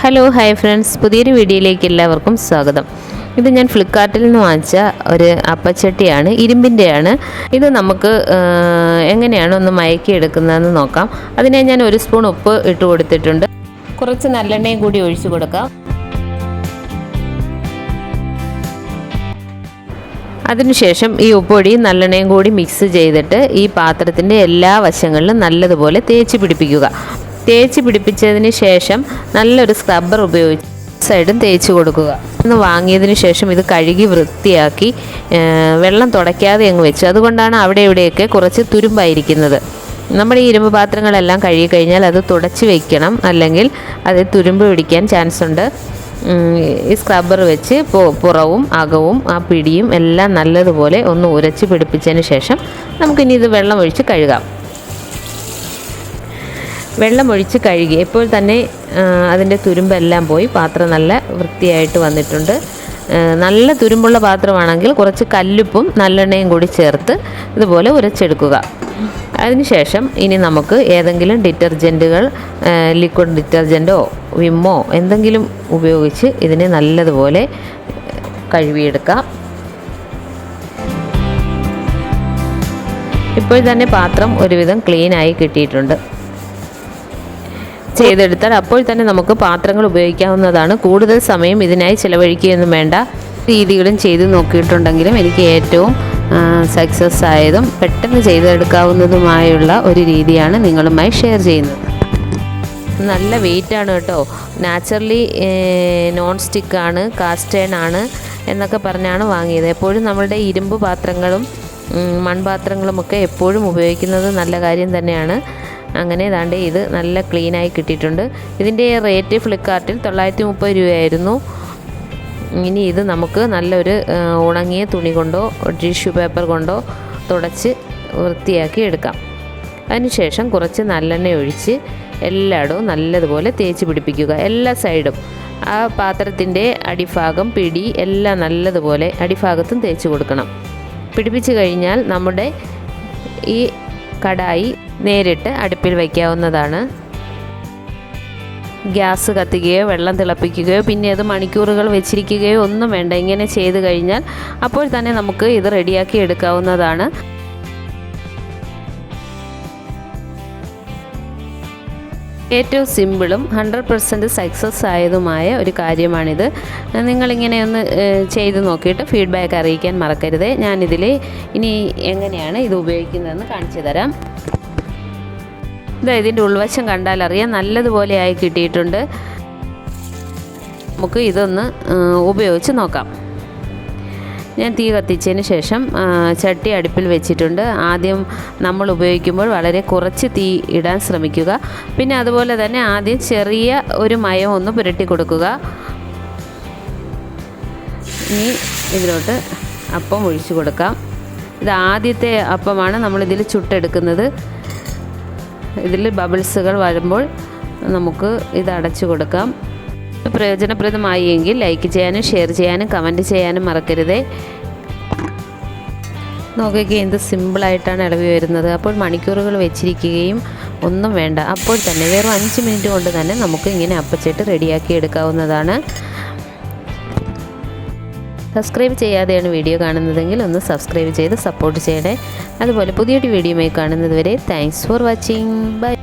Hello hi friends പുതിയൊരു വീഡിയോയിലേക്ക് എല്ലാവർക്കും സ്വാഗതം. ഇത് ഞാൻ ഫ്ലിപ്കാർട്ടിൽ നിന്ന് വാങ്ങിച്ച ഒരു അപ്പച്ചട്ടിയാണ് ഇരുമ്പിന്റെയാണ് ഇത് നമുക്ക് എങ്ങനെയാണ് ഒന്ന് മയക്കി എടുക്കുന്നതെന്ന് നോക്കാം. അതിനെ ഞാൻ ഒരു സ്പൂൺ ഉപ്പ് ഇട്ട് കൊടുത്തിട്ടുണ്ട്. കുറച്ച് നല്ലെണ്ണയും കൂടി ഒഴിച്ചു കൊടുക്കാം. അതിനുശേഷം ഈ ഉപ്പൊടിയും നല്ലെണ്ണയും കൂടി മിക്സ് ചെയ്തിട്ട് ഈ പാത്രത്തിന്റെ എല്ലാ വശങ്ങളിലും നല്ലതുപോലെ തേച്ച് പിടിപ്പിക്കുക. തേച്ച് പിടിപ്പിച്ചതിന് ശേഷം നല്ലൊരു സ്ക്രബ്ബർ ഉപയോഗിച്ച് സൈഡും തേച്ച് കൊടുക്കുക. ഇന്ന് വാങ്ങിയതിന് ശേഷം ഇത് കഴുകി വൃത്തിയാക്കി വെള്ളം തുടയ്ക്കാതെ അങ്ങ് വെച്ചു. അതുകൊണ്ടാണ് അവിടെ ഇവിടെയൊക്കെ കുറച്ച് തുരുമ്പായിരിക്കുന്നത്. നമ്മുടെ ഈ ഇരുമ്പ് പാത്രങ്ങളെല്ലാം കഴുകി കഴിഞ്ഞാൽ അത് തുടച്ച് വെക്കണം. അല്ലെങ്കിൽ അത് തുരുമ്പ് പിടിക്കാൻ ചാൻസ് ഉണ്ട്. ഈ സ്ക്രബ്ബർ വെച്ച് പുറവും അകവും ആ പിടിയും എല്ലാം നല്ലതുപോലെ ഒന്ന് ഉരച്ച് പിടിപ്പിച്ചതിന് ശേഷം നമുക്കിനി ഇത് വെള്ളം ഒഴിച്ച് കഴുകാം. വെള്ളം ഒഴിച്ച് കഴുകി. ഇപ്പോൾ തന്നെ അതിന്റെ തുരുമ്പെല്ലാം പോയി. പാത്രം നല്ല വൃത്തിയായിട്ട് വന്നിട്ടുണ്ട്. നല്ല തുരുമ്പുള്ള പാത്രമാണെങ്കിൽ കുറച്ച് കല്ലുപ്പും നല്ലെണ്ണയും കൂടി ചേർത്ത് ഇതുപോലെ ഉരച്ചെടുക്കുക. അതിനുശേഷം ഇനി നമുക്ക് ഏതെങ്കിലും ഡിറ്റർജന്റുകൾ ലിക്വിഡ് ഡിറ്റർജന്റോ വിമ്മോ എന്തെങ്കിലും ഉപയോഗിച്ച് ഇതിനെ നല്ലതുപോലെ കഴുകിയെടുക്കാം. ഇപ്പോൾ തന്നെ പാത്രം ഒരുവിധം ക്ലീനായി കിട്ടിയിട്ടുണ്ട്. ചെയ്തെടുത്താൽ അപ്പോൾ തന്നെ നമുക്ക് പാത്രങ്ങൾ ഉപയോഗിക്കാവുന്നതാണ്. കൂടുതൽ സമയം ഇതിനായി ചിലവഴിക്കുകയൊന്നും വേണ്ട. രീതികളും ചെയ്ത് നോക്കിയിട്ടുണ്ടെങ്കിലും എനിക്ക് ഏറ്റവും സക്സസ് ആയതും പെട്ടെന്ന് ചെയ്തെടുക്കാവുന്നതുമായുള്ള ഒരു രീതിയാണ് നിങ്ങളുമായി ഷെയർ ചെയ്യുന്നത്. നല്ല വെയിറ്റാണ് കേട്ടോ. നാച്ചുറലി നോൺ സ്റ്റിക്കാണ് കാസ്റ്റേൺ ആണ് എന്നൊക്കെ പറഞ്ഞാണ് വാങ്ങിയത്. എപ്പോഴും നമ്മളുടെ ഇരുമ്പ് പാത്രങ്ങളും മൺപാത്രങ്ങളുമൊക്കെ എപ്പോഴും ഉപയോഗിക്കുന്നത് നല്ല കാര്യം തന്നെയാണ്. അങ്ങനെ ഏതാണ്ട് ഇത് നല്ല ക്ലീനായി കിട്ടിയിട്ടുണ്ട്. ഇതിന്റെ റേറ്റ് ഫ്ലിപ്കാർട്ടിൽ തൊള്ളായിരത്തി മുപ്പത് രൂപയായിരുന്നു. ഇനി ഇത് നമുക്ക് നല്ലൊരു ഉണങ്ങിയ തുണി കൊണ്ടോ ടിഷ്യൂ പേപ്പർ കൊണ്ടോ തുടച്ച് വൃത്തിയാക്കി എടുക്കാം. അതിനുശേഷം കുറച്ച് നല്ലെണ്ണ ഒഴിച്ച് എല്ലായിടവും നല്ലതുപോലെ തേച്ച് പിടിപ്പിക്കുക. എല്ലാ സൈഡും. ആ പാത്രത്തിന്റെ അടിഭാഗം പിടി എല്ലാം നല്ലതുപോലെ അടിഭാഗത്തും തേച്ച് കൊടുക്കണം. പിടിപ്പിച്ച് കഴിഞ്ഞാൽ നമ്മുടെ ഈ കടായി നേരിട്ട് അടുപ്പിൽ വയ്ക്കാവുന്നതാണ്. ഗ്യാസ് കത്തിക്കുകയോ വെള്ളം തിളപ്പിക്കുകയോ പിന്നെ അത് മണിക്കൂറുകൾ വെച്ചിരിക്കുകയോ ഒന്നും വേണ്ട. ഇങ്ങനെ ചെയ്ത് കഴിഞ്ഞാൽ അപ്പോൾ തന്നെ നമുക്ക് ഇത് റെഡിയാക്കി എടുക്കാവുന്നതാണ്. ഏറ്റവും സിമ്പിളും ഹൺഡ്രഡ് പെർസെന്റ് സക്സസ് ആയതുമായ ഒരു കാര്യമാണിത്. നിങ്ങളിങ്ങനെ ഒന്ന് ചെയ്ത് നോക്കിയിട്ട് ഫീഡ്ബാക്ക് അറിയിക്കാൻ മറക്കരുത്. ഞാനിതിൽ ഇനി എങ്ങനെയാണ് ഇത് ഉപയോഗിക്കുന്നതെന്ന് കാണിച്ചു തരാം. ഇതാ ഇതിന്റെ ഉൾവശം കണ്ടാൽ അറിയാം നല്ലതുപോലെ ആയി കിട്ടിയിട്ടുണ്ട്. നമുക്ക് ഇതൊന്ന് ഉപയോഗിച്ച് നോക്കാം. ഞാൻ തീ കത്തിച്ചതിന് ശേഷം ചട്ടി അടുപ്പിൽ വെച്ചിട്ടുണ്ട്. ആദ്യം നമ്മൾ ഉപയോഗിക്കുമ്പോൾ വളരെ കുറച്ച് തീ ഇടാൻ ശ്രമിക്കുക. പിന്നെ അതുപോലെ തന്നെ ആദ്യം ചെറിയ ഒരു മയം ഒന്ന് പുരട്ടി കൊടുക്കുക. ഇനി ഇതിലോട്ട് അപ്പം ഒഴിച്ചു കൊടുക്കാം. ഇത് ആദ്യത്തെ അപ്പമാണ് നമ്മളിതിൽ ചുട്ടെടുക്കുന്നത്. ഇതിൽ ബബിൾസുകൾ വരുമ്പോൾ നമുക്ക് ഇത് അടച്ചു കൊടുക്കാം. പ്രയോജനപ്രദമായി എങ്കിൽ ലൈക്ക് ചെയ്യാനും ഷെയർ ചെയ്യാനും കമന്റ് ചെയ്യാനും മറക്കരുതേ. നോക്കിയൊക്കെ എന്ത് സിമ്പിളായിട്ടാണ് ഇളവി വരുന്നത്. അപ്പോൾ മണിക്കൂറുകൾ വെച്ചിരിക്കുകയും ഒന്നും വേണ്ട. അപ്പോൾ തന്നെ വെറും അഞ്ച് മിനിറ്റ് കൊണ്ട് തന്നെ നമുക്ക് ഇങ്ങനെ അപ്പച്ചിട്ട് റെഡിയാക്കി എടുക്കാവുന്നതാണ്. സബ്സ്ക്രൈബ് ചെയ്യാതെയാണ് വീഡിയോ കാണുന്നതെങ്കിൽ ഒന്ന് സബ്സ്ക്രൈബ് ചെയ്ത് സപ്പോർട്ട് ചെയ്യണേ. അതുപോലെ പുതിയൊരു വീഡിയോയുമായി കാണുന്നതുവരെ താങ്ക്സ് ഫോർ വാച്ചിങ് ബൈ